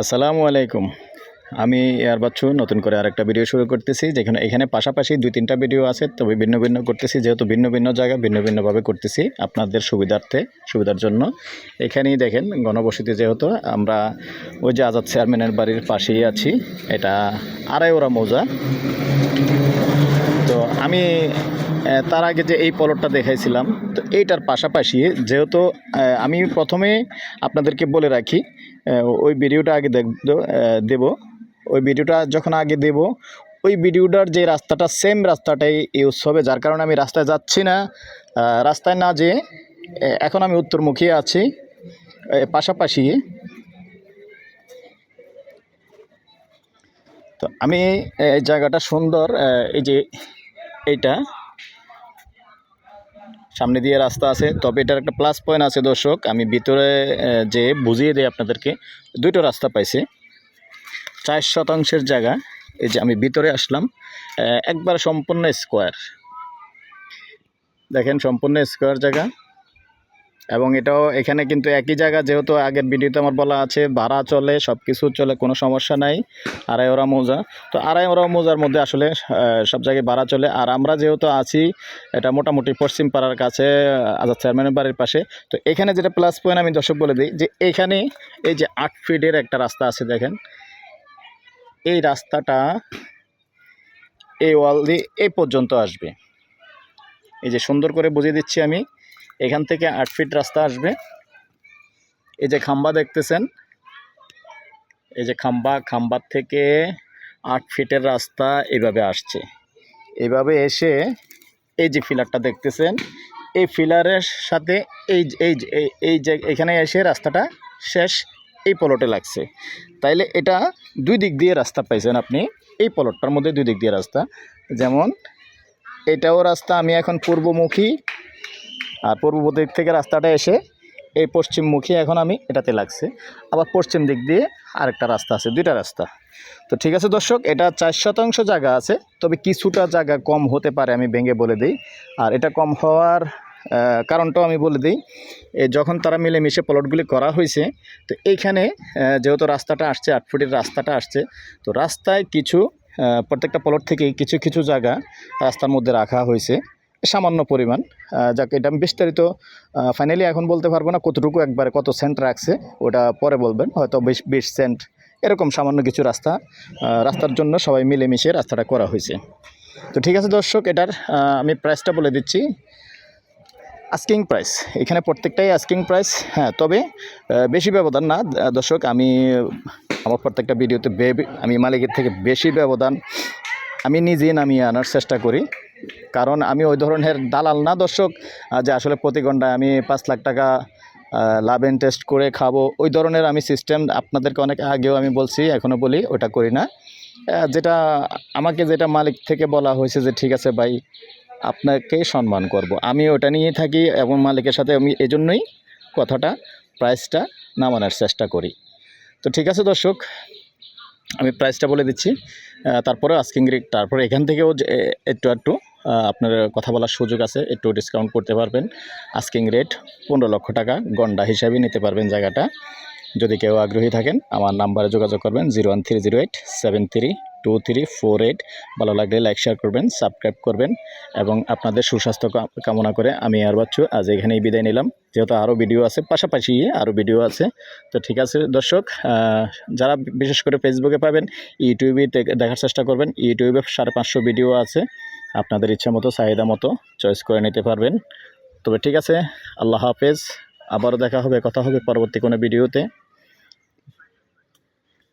আসসালামু আলাইকুম। আমি এয়ার বাচ্চু নতুন করে আরেকটা ভিডিও শুরু করতেছি, যেখানে, এখানে পাশাপাশি দুই তিনটা ভিডিও আছে তবে ভিন্ন ভিন্ন করতেছি, যেহেতু ভিন্ন ভিন্ন জায়গা, ভিন্ন ভিন্নভাবে করতেছি আপনাদের সুবিধার্থে, সুবিধার জন্য। এখানেই দেখেন, গণবসতি যেহেতু, আমরা ওই যে আজাদ চেয়ারম্যানের বাড়ির পাশেই আছি, এটা আড়াইওরা মৌজা। তো আমি তার আগে যে এই পলটটা দেখাইছিলাম, তো এইটার পাশাপাশি যেহেতু আমি প্রথমে আপনাদেরকে বলে রাখি ওই ভিডিওটা আগে দেব। ওই ভিডিওটা যখন আগে দেব, ওই ভিডিওটার যে রাস্তাটা সেম রাস্তাটাই ইউজ হবে, যার কারণে আমি রাস্তায় যাচ্ছি না। রাস্তায় না যে এখন আমি উত্তরমুখী আছি। পাশাপাশি, তো আমি এই জায়গাটা সুন্দর এই যে এইটা। সামনে দিয়ে রাস্তা আছে, তবে এটার একটা প্লাস পয়েন্ট আছে দর্শক। আমি ভিতরে যে বুঝিয়ে দিই আপনাদেরকে, দুটো রাস্তা পাইছে। চার শতাংশের জায়গা, এই যে আমি ভিতরে আসলাম একবার সম্পূর্ণ স্কোয়ার দেখেন, সম্পূর্ণ স্কোয়ার জায়গা। এবং এটাও এখানে কিন্তু একই জায়গা, যেহেতু আগের ভিডিওতে আমার বলা আছে, ভাড়া চলে সব কিছু চলে, কোনো সমস্যা নাই, আড়াই ওরা মৌজা। তো আড়াই ওরা মৌজার মধ্যে আসলে সব জায়গায় ভাড়া চলে। আর আমরা যেহেতু আছি, এটা মোটামুটি পশ্চিম পাড়ার কাছে, আজাদ চেয়ারম্যানের বাড়ির পাশে, তো এখানে যেটা প্লাস পয়েন্ট আমি দর্শক বলে দিই, যে এখানে এই যে আট ফিটের একটা রাস্তা আছে দেখেন, এই রাস্তাটা এই ওয়াল দিয়ে এই পর্যন্ত আসবে। এই যে সুন্দর করে বুঝিয়ে দিচ্ছি আমি। এখান থেকে আট ফিট রাস্তা আসবে। এই যে খাম্বা দেখতেছেন, এই যে খাম্বা খাম্বার থেকে আট ফিটের রাস্তা এভাবে আসছে। এইভাবে এসে এই যে ফিলারটা দেখতেছেন, এই ফিলারের সাথে এই এই- এই যে এখানে এসে রাস্তাটা শেষ, এই পলটে লাগছে। তাইলে এটা দুই দিক দিয়ে রাস্তা পাইছেন আপনি, এই পলটটার মধ্যে দুই দিক দিয়ে রাস্তা। যেমন এটাও রাস্তা, আমি এখন পূর্বমুখী আর পূর্ব দিক থেকে রাস্তাটা এসে এই পশ্চিমমুখী এখন আমি এটাতে লাগছে। আবার পশ্চিম দিক দিয়ে আরেকটা রাস্তা আছে, দুইটা রাস্তা। তো ঠিক আছে দর্শক, এটা চার শতাংশ জায়গা আছে, তবে কিছুটা জায়গা কম হতে পারে আমি ভেঙে বলে দিই। আর এটা কম হওয়ার কারণটাও আমি বলে দিই যখন তারা মিলেমিশে প্লটগুলি করা হয়েছে, তো এইখানে যেহেতু রাস্তাটা আসছে, আট ফুটের রাস্তাটা আসছে, তো রাস্তায় কিছু প্রত্যেকটা প্লট থেকে কিছু কিছু জায়গা রাস্তার মধ্যে রাখা হয়েছে। সামান্য পরিমাণ। যাক, এটা আমি বিস্তারিত ফাইনালি এখন বলতে পারব না কতটুকু, একবারে কত সেন্ট রাখছে, ওটা পরে বলবেন। হয়তো বিশ বিশ সেন্ট এরকম সামান্য কিছু রাস্তা রাস্তার জন্য সবাই মিলেমিশে রাস্তাটা করা হয়েছে। তো ঠিক আছে দর্শক, এটার আমি প্রাইসটা বলে দিচ্ছি। আস্কিং প্রাইস এখানে প্রত্যেকটাই আস্কিং প্রাইস হ্যাঁ তবে বেশি ব্যবধান না দর্শক, আমি, আমার প্রত্যেকটা ভিডিওতে আমি মালিকের থেকে বেশি ব্যবধান, আমি নিজেই নামিয়ে আনার চেষ্টা করি। কারণ আমি ওই ধরনের দালাল না, দর্শক। যে আসলে প্রতি ঘন্টায় আমি পাঁচ লাখ টাকা লাভ ইনটেস্ট করে খাব, ওই ধরনের আমি সিস্টেম আপনাদেরকে অনেক আগেও আমি বলছি এখনও বলি, ওটা করি না। যেটা আমাকে যেটা মালিক থেকে বলা হয়েছে যে, ঠিক আছে ভাই, আপনাকে সম্মান করব। আমি ওটা নিয়ে থাকি এবং মালিকের সাথে আমি এজন্যই কথাটা প্রাইসটা নামানোর চেষ্টা করি। তো ঠিক আছে দর্শক, আমি প্রাইসটা বলে দিচ্ছি। তারপরে আস্কিং রেট তারপরে এখান থেকেও একটু একটু আপনার কথা বলার সুযোগ আছে, একটু ডিসকাউন্ট করতে পারবেন। আস্কিং রেট পনেরো লক্ষ টাকা, গন্ডা হিসাবে নিতে পারবেন জায়গাটা। যদি কেউ আগ্রহী থাকেন, আমার নাম্বারে যোগাযোগ করবেন, zero one three zero eight, seven three two three four eight. ভালো লাগলে লাইক শেয়ার করবেন সাবস্ক্রাইব করবেন এবং আপনাদের সুস্বাস্থ্য কামনা করে আমি আর বাচ্চু আজ এখানেই বিদায় নিলাম। যেহেতু আরও ভিডিও আছে, পাশাপাশি আরও ভিডিও আছে। তো ঠিক আছে দর্শক যারা বিশেষ করে ফেসবুকে পাবেন, ইউটিউবে দেখার চেষ্টা করবেন, ইউটিউবে সাড়ে পাঁচশো ভিডিও আছে। আপনাদের ইচ্ছা মতো, চাহিদা মতো চয়েস করে নিতে পারবেন। তবে ঠিক আছে, আল্লাহ হাফেজ, আবারও দেখা হবে, কথা হবে পরবর্তী কোনো ভিডিওতে।